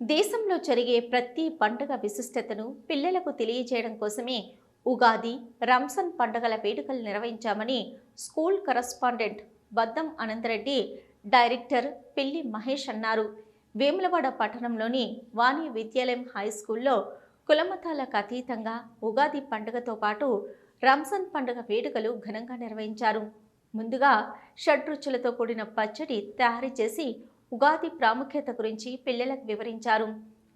దేశంలో జరిగే ప్రతి పండుగ విశిష్టతను పిల్లలకు తెలియజేయడం కోసమే ఉగాది రంసన్ పండుగల వేడుకలు నిర్వహించామని school correspondent Baddam Anantha Reddy director Pilli Mahesh అన్నారు. వేములవాడ పట్టణంలోని వాణి విద్యాలయం హై స్కూల్లో కులమతాలకు అతీతంగా ఉగాది పండుగతో పాటు రంజాన్ పండుగ వేడుకలు ఘనంగా నిర్వహించారు. ముందుగా షడ్రుచులతో కూడిన పచ్చడి తయారు చేసి ఉగాది ప్రాముఖ్యత గురించి పిల్లలకు వివరించారు.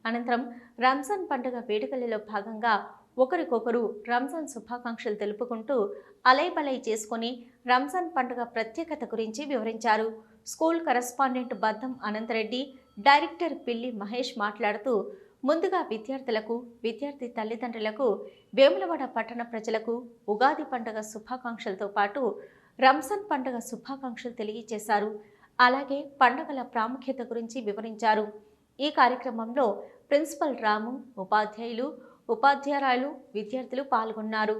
అనంతరం రంజాన్ పండుగ వేడుకలలో భాగంగా ఒకరికొకరు రంజాన్ శుభాకాంక్షలు తెలుపుకుంటూ అలైబలై చేసుకొని రంజాన్ పండుగ ప్రత్యేకత గురించి వివరించారు. School correspondent Baddam Anantha Reddy director Pilli Mahesh మాట్లాడుతూ ముందుగా విద్యార్థులకు విద్యార్థి తల్లిదండ్రులకు వేములవాడ పట్టణ ప్రజలకు ఉగాది పండుగ శుభాకాంక్షలతో పాటు రంజాన్ పండుగ శుభాకాంక్షలు తెలియజేశారు. అలాగే పండుగల ప్రాముఖ్యత గురించి వివరించారు. ఈ కార్యక్రమంలో ప్రిన్సిపల్ రాము ఉపాధ్యాయులు ఉపాధ్యాయురాలు విద్యార్థులు పాల్గొన్నారు.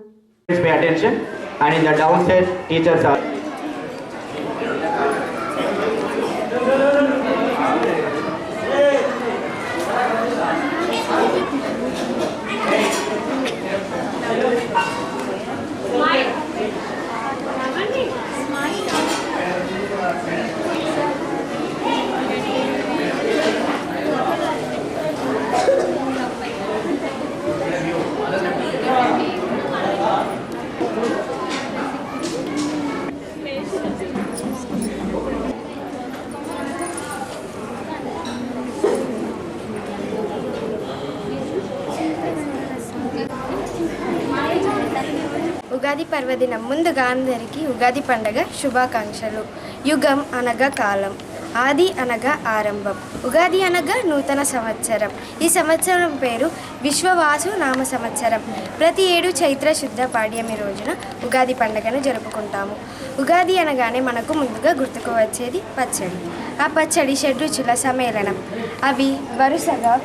ఉగాది పర్వదినం ముందుగా అందరికీ ఉగాది పండగ శుభాకాంక్షలు. యుగం అనగా కాలం ఆది అనగా ఆరంభం ఉగాది అనగా నూతన సంవత్సరం. ఈ సంవత్సరం పేరు విశ్వవాసు నామ సంవత్సరం. ప్రతి ఏడు చైత్ర శుద్ధ పాడ్యమి రోజున ఉగాది పండుగను జరుపుకుంటాము. ఉగాది అనగానే మనకు ముందుగా గుర్తుకు వచ్చేది పచ్చడి. ఆ పచ్చడి షడ్రుచుల సమ్మేళనం. అవి వరుసగా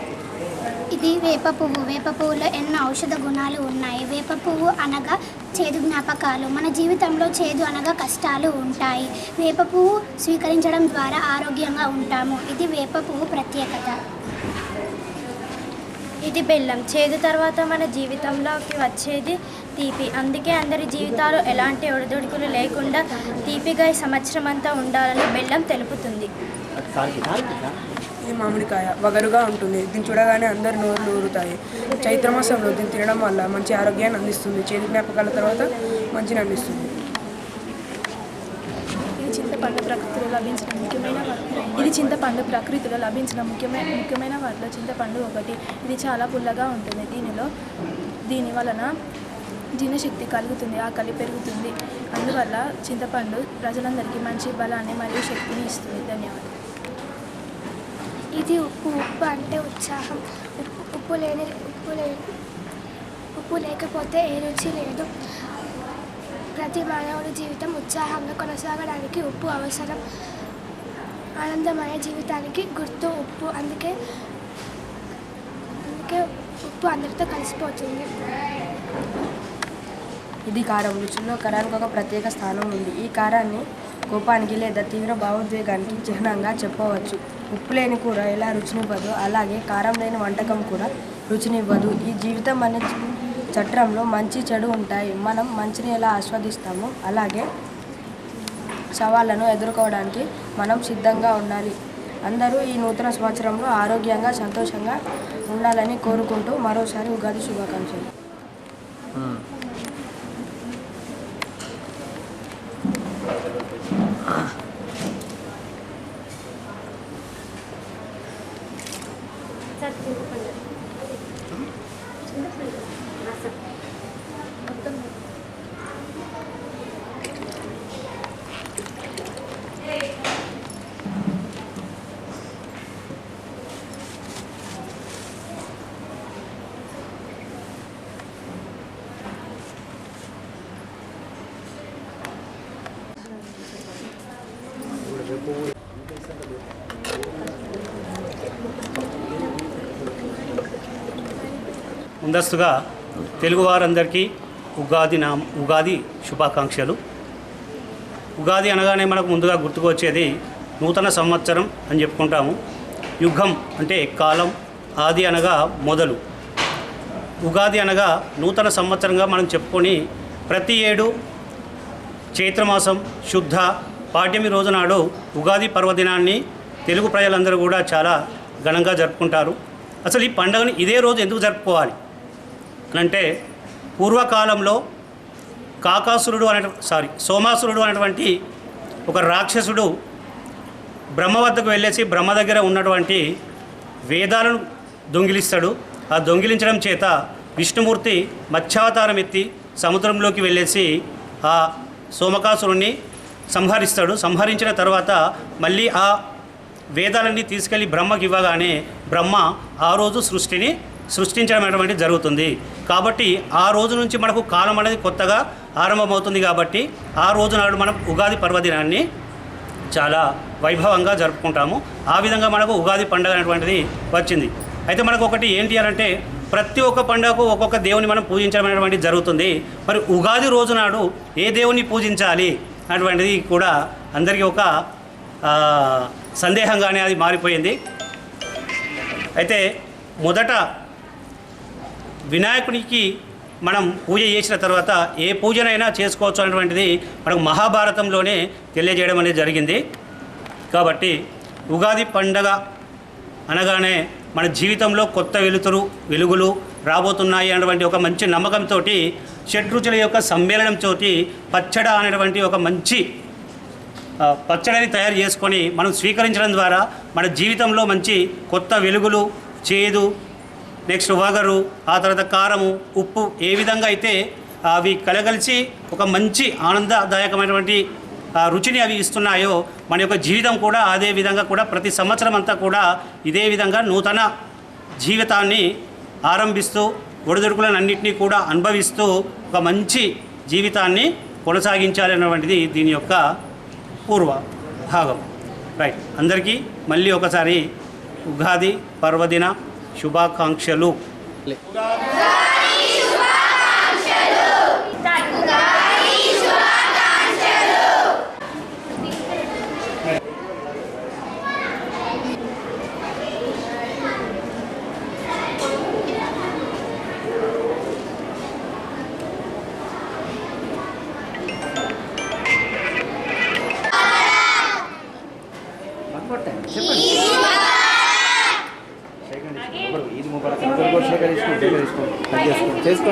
ఇది వేప పువ్వు. వేప పువ్వులో ఎన్నో ఔషధ గుణాలు ఉన్నాయి. వేప పువ్వు అనగా చేదు జ్ఞాపకాలు. మన జీవితంలో చేదు అనగా కష్టాలు ఉంటాయి. వేప పువ్వు స్వీకరించడం ద్వారా ఆరోగ్యంగా ఉంటాము. ఇది వేప పువ్వు ప్రత్యేకత. ఇది బెల్లం. చేదు తర్వాత మన జీవితంలోకి వచ్చేది తీపి. అందుకే అందరి జీవితాలు ఎలాంటి ఒడిదుడుకులు లేకుండా తీపిగా సంవత్సరం అంతా ఉండాలని బెల్లం తెలుపుతుంది. ఇది మామిడికాయ వగరుగా ఉంటుంది. దీన్ని చూడగానే అందరు నోరులు ఊరుతాయి. చైత్రమాసంలో దీన్ని తినడం వల్ల మంచి ఆరోగ్యాన్ని అందిస్తుంది. చేతి జ్ఞాపకాల తర్వాత మంచిని అందిస్తుంది. ఇది చింతపండు ప్రకృతిలో లభించిన ముఖ్యమైన వ- ఇది చింతపండు ప్రకృతిలో లభించిన ముఖ్యమైన ముఖ్యమైన వాటిలో చింతపండు ఒకటి. ఇది చాలా పుల్లగా ఉంటుంది. దీనిలో దీని వలన జీర్ణశక్తి కలుగుతుంది ఆకలి పెరుగుతుంది. అందువల్ల చింతపండు ప్రజలందరికీ మంచి బలాన్ని మరియు శక్తిని ఇస్తుంది. ధన్యవాదాలు. ఇది ఉప్పు ఉప్పు అంటే ఉత్సాహం. ఉప్పు ఉప్పు లేని ఉప్పు లేని ఉప్పు లేకపోతే ఏ రుచి లేదు. ప్రతి మానవుడి జీవితం ఉత్సాహంగా కొనసాగడానికి ఉప్పు అవసరం. ఆనందమైన జీవితానికి గుర్తు ఉప్పు. అందుకే అందుకే ఉప్పు అందరితో కలిసిపోతుంది. ఇది కారం. రుచుల్లో కారానికి ఒక ప్రత్యేక స్థానం ఉంది. ఈ కారాన్ని కోపానికి లేదా తీవ్ర భావోద్వేగానికి చిహ్నంగా చెప్పవచ్చు. ఉప్పు లేని కూర ఎలా రుచినివ్వదు? అలాగే కారం లేని వంటకం కూడా రుచినివ్వదు. ఈ జీవితం అనే చట్రంలో మంచి చెడు ఉంటాయి. మనం మంచిని ఎలా ఆస్వాదిస్తామో అలాగే సవాళ్ళను ఎదుర్కోవడానికి మనం సిద్ధంగా ఉండాలి. అందరూ ఈ నూతన సంవత్సరంలో ఆరోగ్యంగా సంతోషంగా ఉండాలని కోరుకుంటూ మరోసారి ఉగాది శుభాకాంక్షలు. ముందస్తుగా తెలుగువారందరికీ ఉగాది నా ఉగాది శుభాకాంక్షలు. ఉగాది అనగానే మనకు ముందుగా గుర్తుకు వచ్చేది నూతన సంవత్సరం అని చెప్పుకుంటాము. యుగం అంటే కాలం ఆది అనగా మొదలు. ఉగాది అనగా నూతన సంవత్సరంగా మనం చెప్పుకొని ప్రతి ఏడు చైత్రమాసం శుద్ధ పాఠ్యమి రోజునాడు ఉగాది పర్వదినాన్ని తెలుగు ప్రజలందరూ కూడా చాలా ఘనంగా జరుపుకుంటారు. అసలు ఈ పండుగను ఇదే రోజు ఎందుకు జరుపుకోవాలి? అంటే పూర్వకాలంలో కాకాసురుడు అనే సారీ సోమాసురుడు అనేటువంటి ఒక రాక్షసుడు బ్రహ్మ వద్దకు వెళ్ళేసి బ్రహ్మ దగ్గర ఉన్నటువంటి వేదాలను దొంగిలిస్తాడు. ఆ దొంగిలించడం చేత విష్ణుమూర్తి మత్స్యావతారం ఎత్తి సముద్రంలోకి వెళ్ళేసి ఆ సోమకాసురుణ్ణి సంహరిస్తాడు. సంహరించిన తర్వాత మళ్ళీ ఆ వేదాలన్నీ తీసుకెళ్ళి బ్రహ్మకి ఇవ్వగానే బ్రహ్మ ఆ రోజు సృష్టిని సృష్టించడం అనేటువంటి జరుగుతుంది. కాబట్టి ఆ రోజు నుంచి మనకు కాలం అనేది కొత్తగా ఆరంభమవుతుంది కాబట్టి ఆ రోజు నాడు మనం ఉగాది పర్వదినాన్ని చాలా వైభవంగా జరుపుకుంటాము. ఆ విధంగా మనకు ఉగాది పండుగ అనేటువంటిది వచ్చింది. అయితే మనకు ఒకటి ఏంటి అని అంటే ప్రతి ఒక్క పండుగకు ఒక్కొక్క దేవుని మనం పూజించడం అనేటువంటిది జరుగుతుంది. మరి ఉగాది రోజు నాడు ఏ దేవుని పూజించాలి అటువంటిది కూడా అందరికీ ఒక సందేహంగానే అది మారిపోయింది. అయితే మొదట వినాయకునికి మనం పూజ చేసిన తర్వాత ఏ పూజనైనా చేసుకోవచ్చు అనేటువంటిది మనకు మహాభారతంలోనే తెలియజేయడం అనేది జరిగింది. కాబట్టి ఉగాది పండగ అనగానే మన జీవితంలో కొత్త వెలుతురు వెలుగులు రాబోతున్నాయి అన్నటువంటి ఒక మంచి నమ్మకంతో షడ్రుచుల యొక్క సమ్మేళనంతో పచ్చడ అనేటువంటి ఒక మంచి పచ్చడిని తయారు చేసుకొని మనం స్వీకరించడం ద్వారా మన జీవితంలో మంచి కొత్త వెలుగులు చేదు నెక్స్ట్ వగరు ఆ తర్వాత కారము ఉప్పు ఏ విధంగా అయితే అవి కలగలిసి ఒక మంచి ఆనందదాయకమైనటువంటి రుచిని అవి ఇస్తున్నాయో మన యొక్క జీవితం కూడా అదే విధంగా కూడా ప్రతి సంవత్సరం అంతా కూడా ఇదే విధంగా నూతన జీవితాన్ని ఆరంభిస్తూ ఒడిదుడుకులన్నింటినీ కూడా అనుభవిస్తూ ఒక మంచి జీవితాన్ని కొనసాగించాలి అన్నటువంటిది దీని యొక్క పూర్వ భాగం. రైట్. అందరికీ మళ్ళీ ఒకసారి ఉగాది పర్వదిన శుభాకాంక్షలు.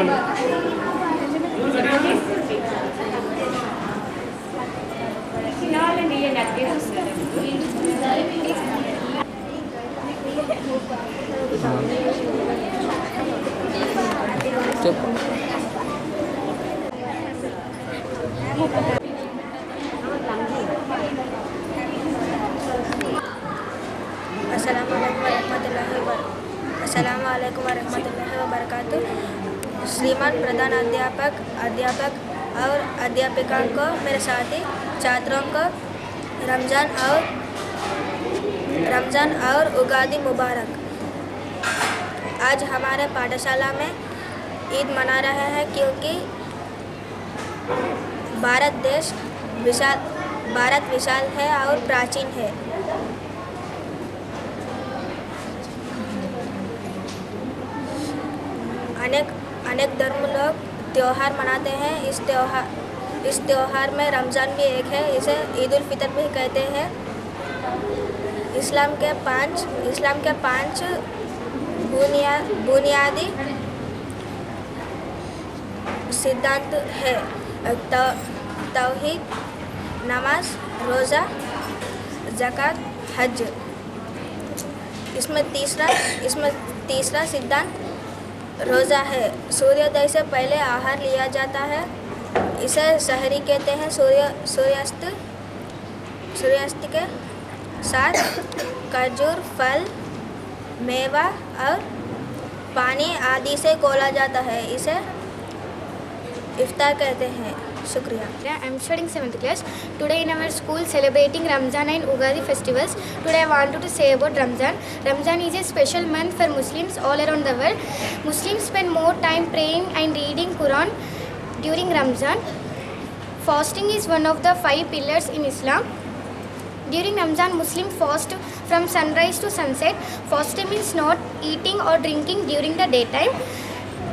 చూస్తున్నాను Thank you. श्रीमान प्रधान अध्यापक अध्यापक और अध्यापिका को, मेरे साथी, छात्रों को, रमज़ान और रमज़ान और उगादी मुबारक। आज हमारे पाठशाला में ईद मना रहे हैं क्योंकि भारत देश विशाल, भारत विशाल है और प्राचीन है। अनेक अनेक धर्म लोग त्यौहार मनाते हैं। इस त्यौहार इस त्यौहार में रमज़ान भी एक है। इसे ईद उल फितर भी कहते हैं। इस्लाम के पाँच इस्लाम के पाँच बुनिया बुनियादी सिद्धांत है। तौ, तौहीद नमाज़ रोज़ा ज़कात हज। इसमें तीसरा इसमें तीसरा सिद्धांत रोज़ा है। सूर्योदय से पहले आहार लिया जाता है। इसे शहरी कहते हैं। सूर्य, सूर्यास्त सूर्यास्त के साथ खजूर, फल, मेवा और पानी आदि से कोला जाता है। इसे इफ्तार कहते हैं। शुक्रिया I am studying 7th class. Today in our school celebrating Ramzan and Ugadi festivals. Today I wanted to say about Ramzan. Ramzan is a special month for Muslims all around the world. Muslims spend more time praying and reading Quran during Ramzan. Fasting is one of the five pillars in Islam. During Ramzan, Muslim fast from sunrise to sunset. Fasting means not eating or drinking during the daytime.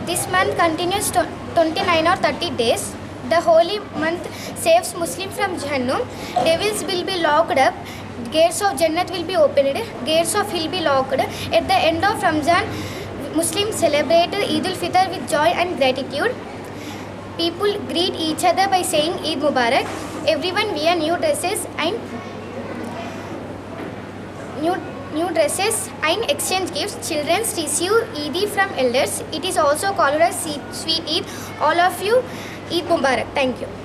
This month continues to 29 or 30 days. The holy month saves Muslim from Jahannam. Devils will be locked up. Gates of Jannat will be opened. Gates of hell be locked. At the end of Ramzan, Muslims celebrate Eid al-Fitr with joy and gratitude. People greet each other by saying Eid Mubarak. Everyone wear new dresses and new new dresses and exchange gifts. Children receive Eid from elders. It is also called as sweet Eid. All of you, Eid Mubarak. Thank you.